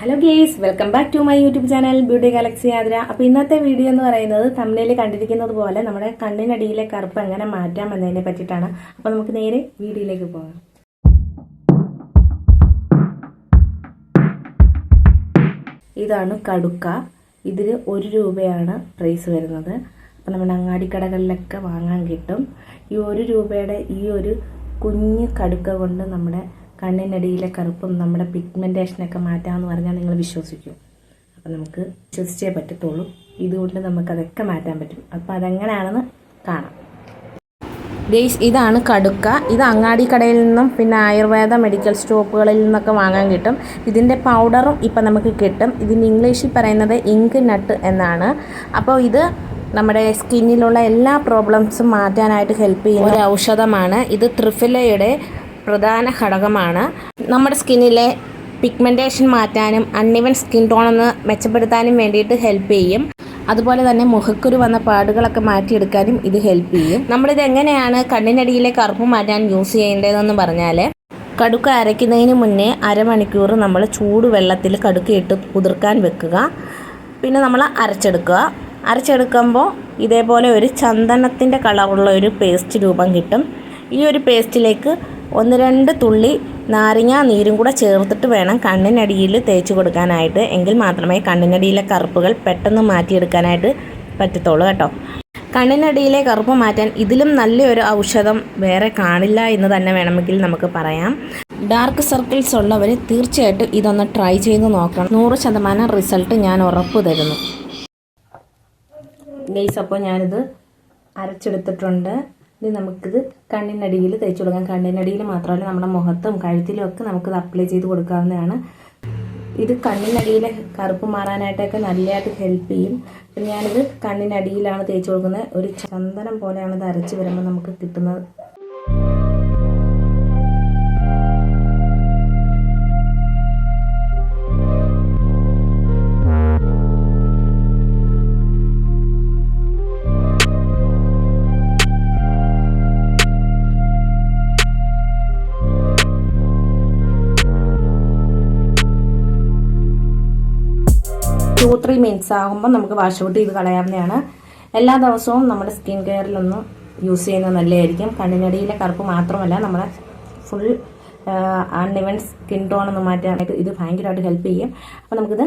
Hello guys welcome back to my YouTube channel beauty galaxy Athira അപ്പോൾ ഇന്നത്തെ video എന്ന് പറയുന്നത് തമിഴിൽ കണ്ടിരിക്കുന്നത് പോലെ നമ്മുടെ കണ്ണിനടിയിലെ കറുപ്പ് എങ്ങനെ മാറ്റാം എന്നതിനെ പറ്റിയിട്ടാണ്. അപ്പോൾ നമുക്ക് നേരെ വീഡിയോയിലേക്ക് പോകാം. ഇതാണ് കടുക്ക. ഇതിൽ ഒരു രൂപയാണ് പ്രൈസ് വരുന്നത്. അപ്പോൾ നമ്മുടെ അങ്ങാടിക്കടകളിലൊക്കെ വാങ്ങാൻ കിട്ടും. ഈ ഒരു രൂപയുടെ ഈ ഒരു കുഞ്ഞ് കടുക്ക കൊണ്ട് നമ്മുടെ കണ്ണിനടിയിലെ കറുപ്പും നമ്മുടെ പിഗ്മെന്റേഷനൊക്കെ മാറ്റാമെന്ന് പറഞ്ഞാൽ നിങ്ങൾ വിശ്വസിക്കും. അപ്പം നമുക്ക് വിശ്വസിച്ചേ പറ്റത്തുള്ളൂ. ഇതുകൊണ്ട് നമുക്കതൊക്കെ മാറ്റാൻ പറ്റും. അപ്പോൾ അതെങ്ങനെയാണെന്ന് കാണാം. ഗെയ്സ് ഇതാണ് കടുക്ക. ഇത് അങ്ങാടി കടയിൽ നിന്നും പിന്നെ ആയുർവേദ മെഡിക്കൽ സ്റ്റോപ്പുകളിൽ നിന്നൊക്കെ വാങ്ങാൻ കിട്ടും. ഇതിന്റെ പൗഡറും ഇപ്പം നമുക്ക് കിട്ടും. ഇതിന് ഇംഗ്ലീഷിൽ പറയുന്നത് ഇങ്ക് നട്ട് എന്നാണ്. അപ്പോൾ ഇത് നമ്മുടെ സ്കിന്നിലുള്ള എല്ലാ പ്രോബ്ലംസും മാറ്റാനായിട്ട് ഹെൽപ്പ് ചെയ്യുന്ന ഒരു ഔഷധമാണ്. ഇത് ത്രിഫിലയുടെ പ്രധാന ഘടകമാണ്. നമ്മുടെ സ്കിന്നിലെ പിഗ്മെന്റേഷൻ മാറ്റാനും അൺഇവൻ സ്കിൻ ടോൺ ഒന്ന് മെച്ചപ്പെടുത്താനും വേണ്ടിയിട്ട് ഹെൽപ്പ് ചെയ്യും. അതുപോലെ തന്നെ മുഖക്കുരു വന്ന പാടുകളൊക്കെ മാറ്റിയെടുക്കാനും ഇത് ഹെൽപ്പ് ചെയ്യും. നമ്മളിത് എങ്ങനെയാണ് കണ്ണിനടിയിലെ കറുപ്പ് മാറ്റാൻ യൂസ് ചെയ്യേണ്ടതെന്ന് പറഞ്ഞാൽ കടുക്ക അരയ്ക്കുന്നതിന് മുന്നേ അരമണിക്കൂർ നമ്മൾ ചൂടുവെള്ളത്തിൽ കടുക്ക ഇട്ട് കുതിർക്കാൻ വെക്കുക. പിന്നെ നമ്മൾ അരച്ചെടുക്കുക. അരച്ചെടുക്കുമ്പോൾ ഇതേപോലെ ഒരു ചന്ദനത്തിന്റെ കളറുള്ള ഒരു പേസ്റ്റ് രൂപം കിട്ടും. ഈ ഒരു പേസ്റ്റിലേക്ക് ഒന്ന് രണ്ട് തുള്ളി നാരങ്ങ നീരും കൂടെ ചേർത്തിട്ട് വേണം കണ്ണിനടിയിൽ തേച്ച് കൊടുക്കാനായിട്ട്. എങ്കിൽ മാത്രമേ കണ്ണിനടിയിലെ കറുപ്പുകൾ പെട്ടെന്ന് മാറ്റിയെടുക്കാനായിട്ട് പറ്റത്തുള്ളൂ കേട്ടോ. കണ്ണിനടിയിലെ കറുപ്പ് മാറ്റാൻ ഇതിലും നല്ലൊരു ഔഷധം വേറെ കാണില്ല എന്ന് തന്നെ വേണമെങ്കിൽ നമുക്ക് പറയാം. ഡാർക്ക് സർക്കിൾസ് ഉള്ളവർ തീർച്ചയായിട്ടും ഇതൊന്ന് ട്രൈ ചെയ്ത് നോക്കണം. നൂറ് ശതമാനം റിസൾട്ട് ഞാൻ ഉറപ്പ് തരുന്നു. ഗെയ്സ് അപ്പോൾ ഞാനിത് അരച്ചെടുത്തിട്ടുണ്ട്. ഇനി നമുക്കിത് കണ്ണിനടിയിൽ തേച്ച് കൊടുക്കാം. കണ്ണിനടിയിൽ മാത്രമല്ല നമ്മുടെ മുഖത്തും കഴുത്തിലും ഒക്കെ നമുക്കിത് അപ്ലൈ ചെയ്ത് കൊടുക്കാവുന്നതാണ്. ഇത് കണ്ണിനടിയിലെ കറുപ്പ് മാറാനായിട്ടൊക്കെ നല്ലതായിട്ട് ഹെൽപ്പ് ചെയ്യും. അപ്പം ഞാനിത് കണ്ണിനടിയിലാണ് തേച്ച് കൊടുക്കുന്നത്. ഒരു ചന്ദനം പോലെയാണ് ഇത് അരച്ച് വരുമ്പോൾ നമുക്ക് കിട്ടുന്നത്. ടു ത്രീ മിനിറ്റ്സ് ആകുമ്പോൾ നമുക്ക് വാഷ് ഔട്ട് ചെയ്ത് കളയാവുന്നതാണ്. എല്ലാ ദിവസവും നമ്മുടെ സ്കിൻ കെയറിലൊന്നും യൂസ് ചെയ്യുന്നത് നല്ലതായിരിക്കും. കണ്ണിനടിയിലെ കറുപ്പ് മാത്രമല്ല നമ്മുടെ ഫുൾ അൺഇവൻ സ്കിൻ ടോൺ ഒന്ന് മാറ്റാനായിട്ട് ഇത് ഭയങ്കരമായിട്ട് ഹെൽപ്പ് ചെയ്യും. അപ്പോൾ നമുക്കിത്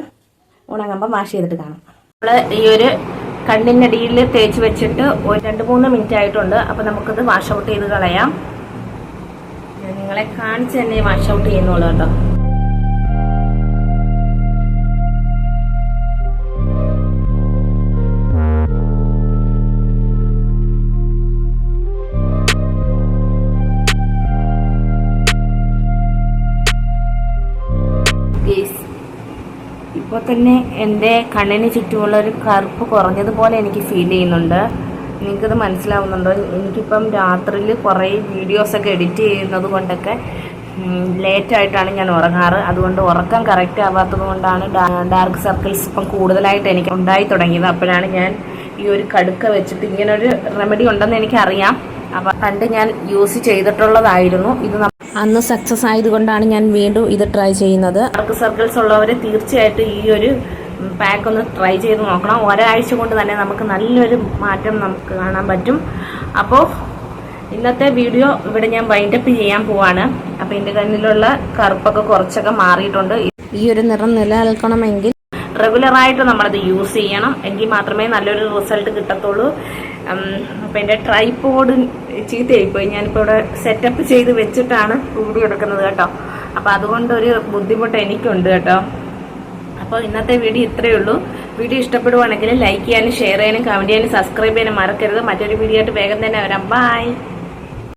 ഉണങ്ങുമ്പോൾ വാഷ് ചെയ്തിട്ട് കാണാം. നമ്മൾ ഈ ഒരു കണ്ണിനടിയിൽ തേച്ച് വെച്ചിട്ട് ഒരു രണ്ട് മൂന്ന് മിനിറ്റ് ആയിട്ടുണ്ട്. അപ്പോൾ നമുക്കിത് വാഷ് ഔട്ട് ചെയ്ത് കളയാം. ഞാൻ നിങ്ങളെ കാണിച്ച് തന്നെ വാഷ് ഔട്ട് ചെയ്യുന്നുള്ളൂ കേട്ടോ. തന്നെ എന്റെ കണ്ണിന് ചുറ്റുമുള്ള ഒരു കറുപ്പ് കുറഞ്ഞതുപോലെ എനിക്ക് ഫീൽ ചെയ്യുന്നുണ്ട്. നിങ്ങൾക്കത് മനസ്സിലാവുന്നുണ്ടോ? എനിക്കിപ്പം രാത്രിയിൽ കുറേ വീഡിയോസൊക്കെ എഡിറ്റ് ചെയ്യുന്നത് കൊണ്ടൊക്കെ ലേറ്റായിട്ടാണ് ഞാൻ ഉറങ്ങാറ്. അതുകൊണ്ട് ഉറക്കം കറക്റ്റ് ആവാത്തത് കൊണ്ടാണ് ഡാർക്ക് സർക്കിൾസ് ഇപ്പം കൂടുതലായിട്ട് എനിക്ക് ഉണ്ടായി തുടങ്ങിയത്. അപ്പോഴാണ് ഞാൻ ഈ ഒരു കടുക്ക വെച്ചിട്ട് ഇങ്ങനൊരു റെമഡി ഉണ്ടെന്ന് എനിക്കറിയാം. അപ്പം പണ്ട് ഞാൻ യൂസ് ചെയ്തിട്ടുള്ളതായിരുന്നു. ഇത് അന്ന് സക്സസ് ആയതുകൊണ്ടാണ് ഞാൻ വീണ്ടും ഇത് ട്രൈ ചെയ്യുന്നത്. ഡാർക്ക് സർക്കിൾസ് ഉള്ളവർ തീർച്ചയായിട്ടും ഈ ഒരു പാക്ക് ഒന്ന് ട്രൈ ചെയ്ത് നോക്കണം. ഒരാഴ്ച കൊണ്ട് തന്നെ നമുക്ക് നല്ലൊരു മാറ്റം നമുക്ക് കാണാൻ പറ്റും. അപ്പോൾ ഇന്നത്തെ വീഡിയോ ഇവിടെ ഞാൻ വൈൻഡപ്പ് ചെയ്യാൻ പോവാണ്. അപ്പോൾ എന്റെ കണ്ണിലുള്ള കറുപ്പൊക്കെ കുറച്ചൊക്കെ മാറിയിട്ടുണ്ട്. ഈ ഒരു നിറം നിലനിൽക്കണമെങ്കിൽ റെഗുലറായിട്ട് നമ്മളത് യൂസ് ചെയ്യണം. എങ്കിൽ മാത്രമേ നല്ലൊരു റിസൾട്ട് കിട്ടത്തുള്ളൂ. അപ്പം എന്റെ ട്രൈപോഡ് ചീത്തയായിപ്പോയി. ഞാനിപ്പോൾ ഇവിടെ സെറ്റപ്പ് ചെയ്ത് വെച്ചിട്ടാണ് വീഡിയോ എടുക്കുന്നത് കേട്ടോ. അപ്പോൾ അതുകൊണ്ട് ഒരു ബുദ്ധിമുട്ട് എനിക്കുണ്ട് കേട്ടോ. അപ്പോൾ ഇന്നത്തെ വീഡിയോ ഇത്രയേ ഉള്ളൂ. വീഡിയോ ഇഷ്ടപ്പെടുവാണെങ്കിൽ ലൈക്ക് ചെയ്യാനും ഷെയർ ചെയ്യാനും കമന്റ് ചെയ്യാനും സബ്സ്ക്രൈബ് ചെയ്യാനും മറക്കരുത്. മറ്റൊരു വീഡിയോ ആയിട്ട് വേഗം തന്നെ വരാം. ബൈ